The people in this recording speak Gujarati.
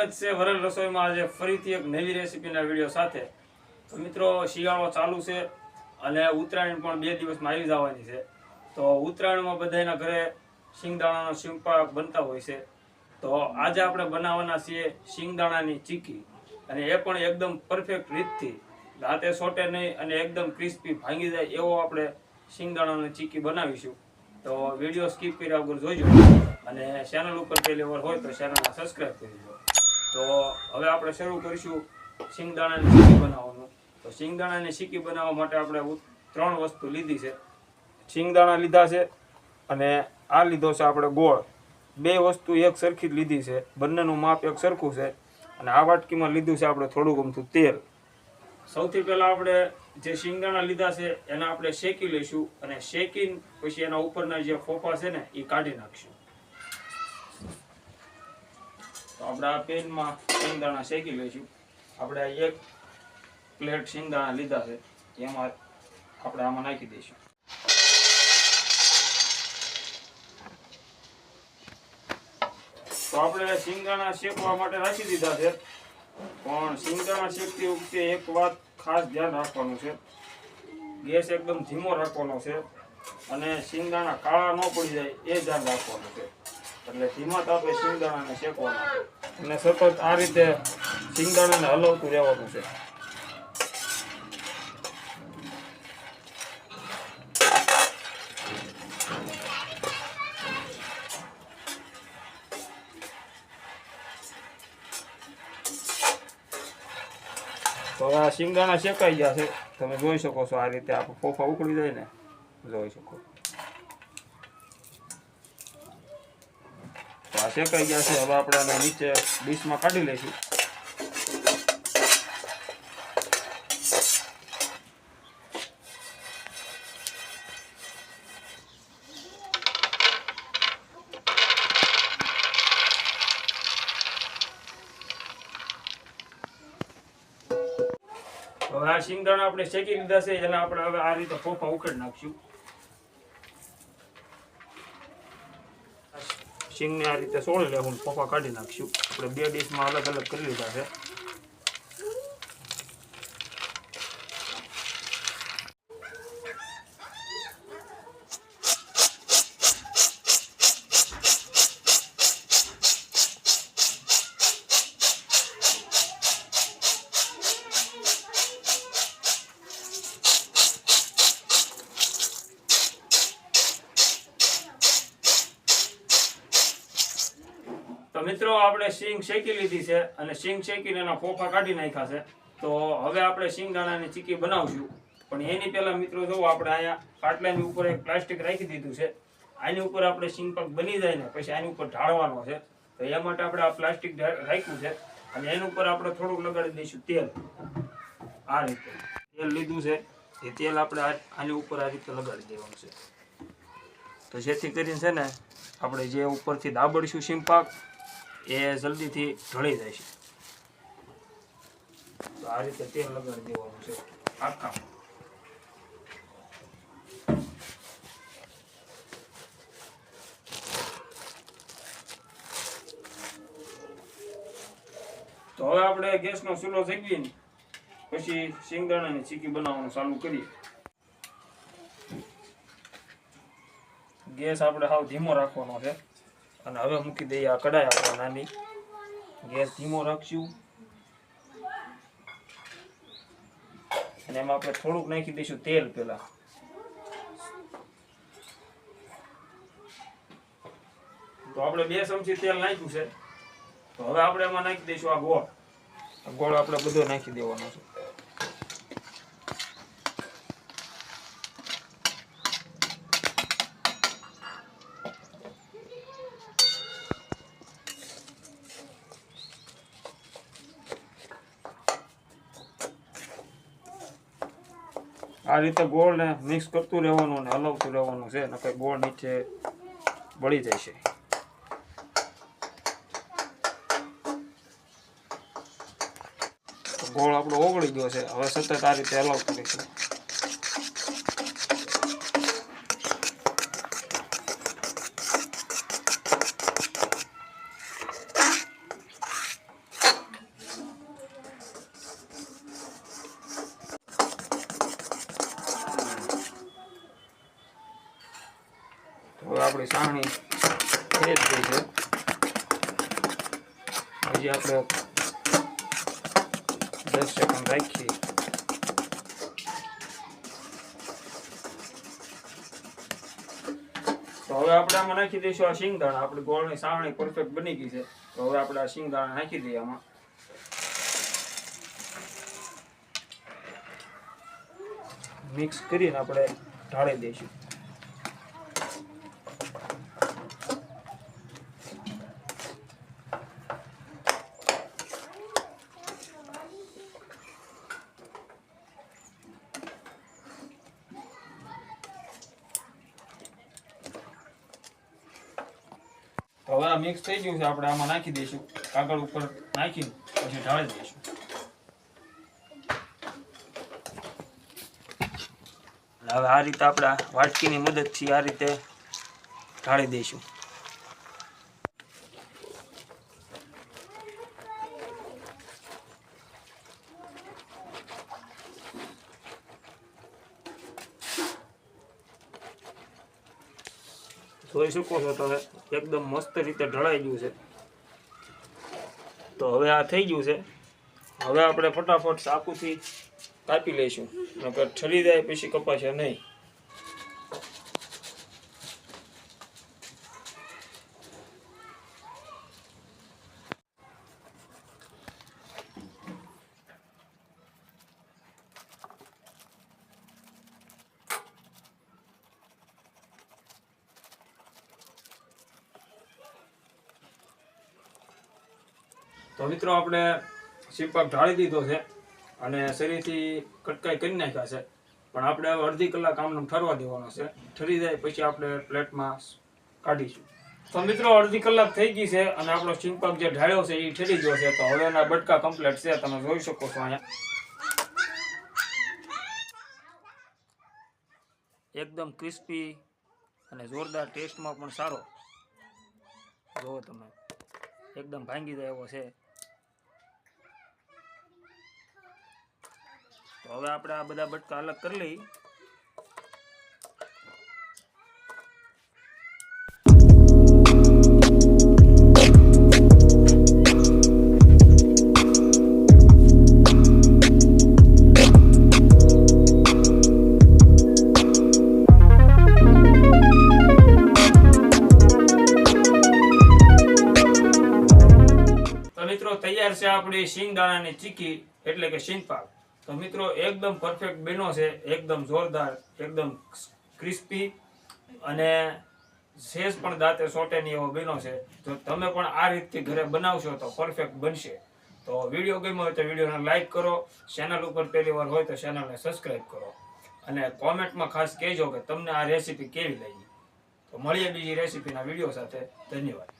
સ્વાગત છે વરલ રસોઈમાં આજે ફરીથી એક નવી રેસીપીના વીડિયો સાથે. તો મિત્રો, શિયાળો ચાલુ છે અને ઉત્તરાયણ પણ બે દિવસમાં આવી જવાની છે. તો ઉત્તરાયણમાં બધાના ઘરે શિંગદાણાનો શિંગપાક બનતા હોય છે. તો આજે આપણે બનાવવાના છીએ શિંગદાણાની ચીકી. અને એ પણ એકદમ પરફેક્ટ રીતથી. દાંતે સોટે નહીં અને એકદમ ક્રિસ્પી ભાંગી જાય એવો આપણે શિંગદાણાની ચીકી બનાવીશું. તો વીડિયો સ્કીપ કર્યા વગર જોઈજો અને ચેનલ ઉપર પહેલી વાર હોય તો ચેનલને સબસ્ક્રાઈબ કરી દો. તો હવે આપણે શરૂ કરીશું શિંગદાણાની ચીકી બનાવવાનું. તો શિંગદાણાની ચીકી બનાવવા માટે આપણે ત્રણ વસ્તુ લીધી છે. શિંગદાણા લીધા છે અને આ લીધો છે આપણે ગોળ. બે વસ્તુ એક સરખી જ લીધી છે. બંનેનું માપ એક સરખું છે. અને આ વાટકીમાં લીધું છે આપણે થોડું ગમતું તેલ. સૌથી પહેલાં આપણે જે શિંગદાણા લીધા છે, એને આપણે શેકી લઈશું અને શેકીને પછી એના ઉપરના જે ફોફા છે ને, એ કાઢી નાખશું. તો આપણે આ પેનમાં સિંગદાણા શેકી લઈશું. આપણે એક પ્લેટ શિંગદાણા લીધા છે. એમાં આપણે આમાં નાખી દઈશું. તો આપણે શિંગદાણા શેકવા માટે રાખી દીધા છે. પણ શિંગદાણા શેકતી વખતે એક વાત ખાસ ધ્યાન રાખવાનું છે. ગેસ એકદમ ધીમો રાખવાનો છે. અને શિંગદાણા કાળા ન પડી જાય એ ધ્યાન રાખવાનું છે. એટલે ધીમા તાપે શિંગદાણાને શેકવાના. અને સતત આ રીતે શિંગદાણાને હલાવતું રહેવાનું છે. તો આ શિંગદાણા શેકાઈ ગયા છે. તમે જોઈ શકો છો આ રીતે આપણે ફોફા ઉકળી જાય ને. જોઈ શકો. આ શેકાઈ ગયા છે. હવે આપણે આને નીચે ડીશમાં કાઢી લઈશું. હવે આ શિંગદાણા આપણે શેકી લીધા છે. એને આપણે હવે આ રીતે ફોફા ઉખેડી નાખશું. શિંગને આ રીતે સોળી લેવું પપ્પા કાઢી નાખશું. આપણે બે ડીશમાં અલગ અલગ કરી લીધા છે. મિત્રો, આપણે સિંગ શેકી લીધી છે અને સિંગ શેકીને એના ફોફા કાઢી નાખ્યા છે. તો હવે આપણે સિંગદાણાની ચીકી બનાવશું. પણ એની પહેલાં મિત્રો, જો આપણે અહીંયા પાટલાની ઉપર એક પ્લાસ્ટિક રાખી દીધું છે. આની ઉપર આપણે શીંગ પાક બની જાય ને, પછી આની ઉપર ઢાળવાનો છે. તો એ માટે આપણે આ પ્લાસ્ટિક રાખ્યું છે. અને એની ઉપર આપણે થોડુંક લગાડી દઈશું તેલ. આ રીતે. તેલ લીધું છે. એ તેલ આપણે આની ઉપર આ રીતે લગાડી દેવાનું છે. તો જેથી કરીને છે ને, આપણે જે ઉપરથી દાબડીશું સિંપાક પાક એ જલ્દીથી ઢળી જાય છે. તો આ રીતે તેલ લગાડી દેવાનું છે. આખા. તો હવે આપણે ગેસનો ચૂલો જગવીને પછી શિંગદાણાની ચીકી બનાવવાનું ચાલુ કરીએ. ગેસ આપણે હાવ ધીમો રાખવાનો છે. અને હવે મૂકી દઈએ આ કડાઈ આપણે નાની. ગેસ ધીમો રાખશું. અને એમાં આપણે થોડુંક નાખી દઈશું તેલ પેલા તો આપણે બે ચમચી તેલ નાખ્યું છે. તો હવે આપણે એમાં નાખી દઈશું આ ગોળ. આ ગોળ આપણે બધો નાખી દેવાનો છે. આ રીતે ગોળને મિક્સ કરતું રહેવાનું અને હલાવતું રહેવાનું છે નકર ગોળ નીચે બળી જાય છે. ગોળ આપણો ઓગળી ગયો છે. હવે સતત આ રીતે હલાવતું રહીશું. આપણી સાણી થઈ ગઈ છે. હજી આપણે દસ સેકન્ડ રાખીએ. તો હવે આપણે આમાં નાખી દઈશું આ શિંગદાણા. આપણે ગોળની સાવણી પરફેક્ટ બની ગઈ છે. તો હવે આપણે આ શિંગદાણા નાખી દઈએ આમાં. મિક્સ કરીને આપણે ઢાળી દઈશું. હવે આ મિક્સ થઈ ગયું છે, આપણે આમાં નાખી દઈશું. કાગળ ઉપર નાખીને પછી ઢાળી દઈશું. હવે આ રીતે આપણા વાટકીની મદદથી આ રીતે ઢાળી દઈશું. જોઈ શકો છો તમે. એકદમ મસ્ત રીતે ઢળાઈ ગયું છે. તો હવે આ થઈ ગયું છે. હવે આપણે ફટાફટ ચાકુથી કાપી લઈશું. નકર ઠરી જાય પછી કપાશે નહીં. તો મિત્રો આપણે સીપાક ઢાળી દીધો છે અને શરીરથી કટકાઈ કરી નાખ્યા છે. પણ આપણે હવે અડધી કલાક આમને ઠરવા દેવાનો છે. ઠરી જાય પછી આપણે પ્લેટમાં કાઢીશું. તો મિત્રો અડધી કલાક થઈ ગઈ છે અને આપણો સિમપાક જે ઢાળ્યો છે એ ઠરી ગયો છે. તો હવે એના બટકા કમ્પ્લીટ છે. તમે જોઈ શકો છો અહીંયા. એકદમ ક્રિસ્પી અને જોરદાર ટેસ્ટમાં પણ સારો. જુઓ તમે. એકદમ ભાંગી જાય એવો છે. હવે આપણે આ બધા બટકા અલગ કરી લઈ મિત્રો, તૈયાર છે આપણી શિંગદાણાની ચીકી, એટલે કે શિંગપાક તો મિત્રો, એકદમ પરફેક્ટ બન્યો છે, એકદમ જોરદાર, એકદમ ક્રિસ્પી અને શેષ પણ દાંતે સોટે નહીં એવો બન્યો છે. જો તમે પણ આ રીતથી ઘરે બનાવશો તો પરફેક્ટ બનશે. તો વીડિયો ગમ્યો હોય તો વિડીયોને લાઇક કરો ચેનલ ઉપર પહેલી વાર હોય તો ચેનલને સબસ્ક્રાઈબ કરો. અને કોમેન્ટમાં ખાસ કહેજો કે તમને આ રેસીપી કેવી લાગી. તો મળીએ બીજી રેસીપીના વીડિયો સાથે. ધન્યવાદ.